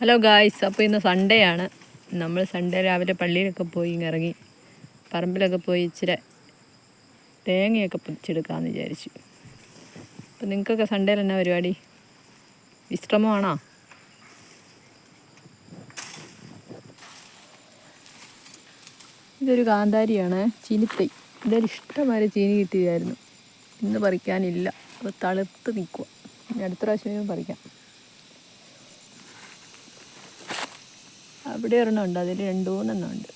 Hello guys അപ്പോൾ ഇന്ന് Sunday ആണ്. നമ്മൾ സൺഡേ രാവിലെ പള്ളിയിലൊക്കെ പോയി ഇറങ്ങി പറമ്പിലൊക്കെ പോയി ഇച്ചിരി തേങ്ങയൊക്കെ പൊതിച്ചെടുക്കാമെന്ന് വിചാരിച്ചു. അപ്പോൾ നിങ്ങൾക്കൊക്കെ സൺഡേയിൽ എന്നാ പരിപാടി? വിശ്രമമാണോ? ഇതൊരു കാന്താരിയാണ്. ചീനിത്തൈ. ഇതൊരു ഇഷ്ടമായ ചീനി കിട്ടിയതായിരുന്നു. ഇന്ന് പറിക്കാനില്ല. അപ്പോൾ തളുത്ത് നിൽക്കുക അടുത്ത പ്രാവശ്യം പറിക്കാം. അവിടെ ഒരെണ്ണം ഉണ്ട്. അതിൽ രണ്ട് മൂന്നെണ്ണം ഉണ്ട്.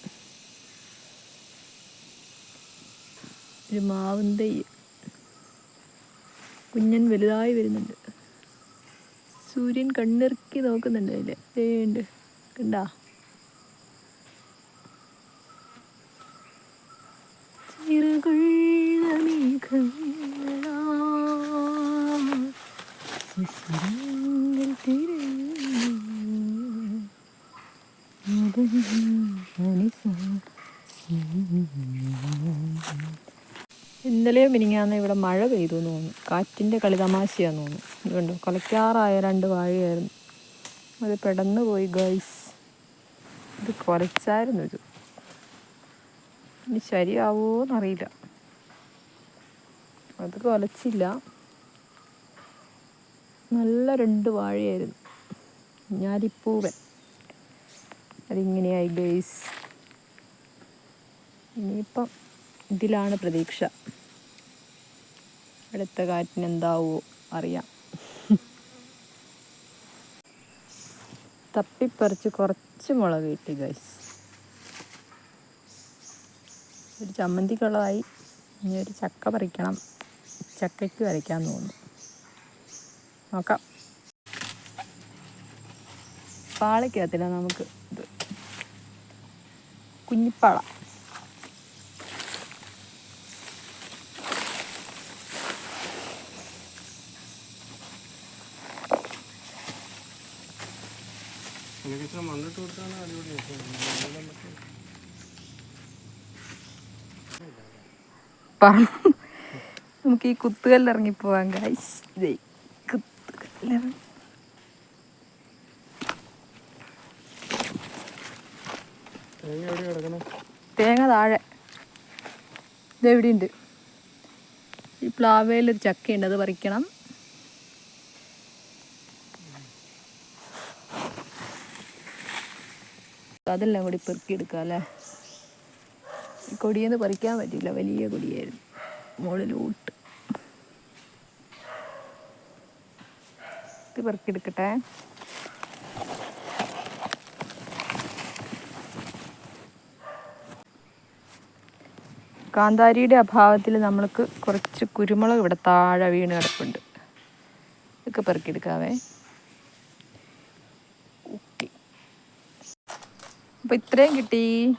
ഒരു മാവും തൈ കുഞ്ഞൻ വലുതായി വരുന്നുണ്ട്. സൂര്യൻ കണ്ണിറുക്കി നോക്കുന്നുണ്ട് അതിൽ ഉണ്ട്. കണ്ടാ? ചിറകുള്ള ഇന്നലെയോ മിനിങ്ങാന്ന് ഇവിടെ മഴ പെയ്തു എന്ന് തോന്നുന്നു. കാറ്റിന്റെ കളിതമാശയാന്ന് തോന്നുന്നു. ഇതുകൊണ്ട് കൊലയ്ക്കാറായ രണ്ട് വാഴയായിരുന്നു. അത് പെടന്നു പോയി ഗൈസ് ഇത് കൊലച്ചായിരുന്നു ഇത്. ഇനി ശരിയാവോന്നറിയില്ല അത് കൊലച്ചില്ല. നല്ല രണ്ട് വാഴയായിരുന്നു. ഞാലിപ്പൂവൻ. അതിങ്ങനെയായി ഗേസ് ഇനിയിപ്പം ഇതിലാണ് പ്രതീക്ഷ. അടുത്ത കാറ്റിന് എന്താവോ അറിയാം. തപ്പിപ്പറിച്ച് കുറച്ച് മുളക് കിട്ടി ഗൈസ് ഒരു ചമ്മന്തിക്കുള്ളതായി. ഇനി ഒരു ചക്ക പറിക്കണം. ചക്കയ്ക്ക് വരയ്ക്കാൻ തോന്നുന്നു. നോക്കാം. പാളയ്ക്കകത്തില്ല നമുക്ക് ഇത്. കുഞ്ഞിപ്പാള. മണ്ണിട്ട് കൊടുത്താണ് അടിപൊളിയായിട്ട് പറ- നമുക്ക് ഈ കുത്തുകല്ലിറങ്ങി പോവാൻ ഗൈസ് കുത്തുകല്ലിറങ്ങി. തേങ്ങ താഴെ. ഇതെവിടെയുണ്ട് ഈ പ്ലാവയിലൊരു ചക്കയുണ്ട് അത് പറിക്കണം. അതെല്ലാം കൂടി പെറുക്കിയെടുക്കാം അല്ലേ? കൊടിയെന്ന് പറിക്കാൻ പറ്റില്ല വലിയ കൊടിയായിരുന്നു. മുകളിലോട്ട്. പെറുക്കിയെടുക്കട്ടെ കാന്താരിയുടെ അഭാവത്തിൽ നമ്മൾക്ക് കുറച്ച് കുരുമുളക് ഇവിടെ താഴെ വീണ് കിടപ്പുണ്ട്. ഇതൊക്കെ പെറുക്കിയെടുക്കാവേ അപ്പോൾ ഇത്രയും കിട്ടി.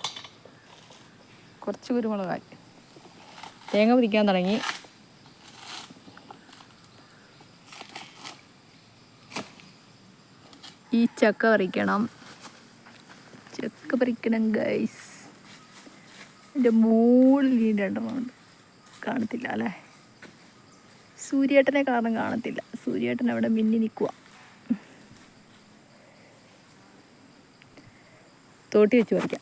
കുറച്ച് കുരുമുളകായി. തേങ്ങ പിടിക്കാൻ തുടങ്ങി. ഈ ചക്ക പറിക്കണം. ചക്ക പറിക്കണം ഗൈസ് എന്റെ മുകളിൽ ഈ രണ്ടെണ്ണമുണ്ട് കാണത്തില്ല അല്ലേ? സൂര്യേട്ടനെ കാരണം കാണത്തില്ല. സൂര്യേട്ടൻ അവിടെ മിന്നി നിൽക്കുക തോട്ടി വെച്ച് പറിക്കാം.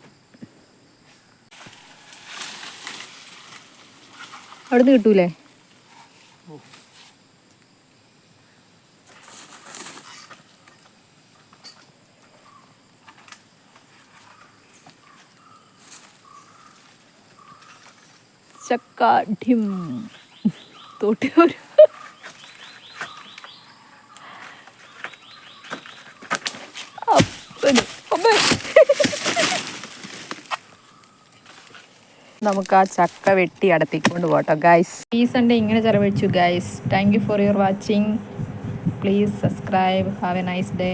അവിടുന്ന് കിട്ടൂലേ? ചക്കാഠ്യം തോട്ടി നമുക്ക് ആ ചക്ക വെട്ടി അടത്തിക്കൊണ്ട് പോട്ടോ ഗൈസ് ഈ സൺഡേ ഇങ്ങനെ ചെലവഴിച്ചു guys thank you for your watching please subscribe have a nice day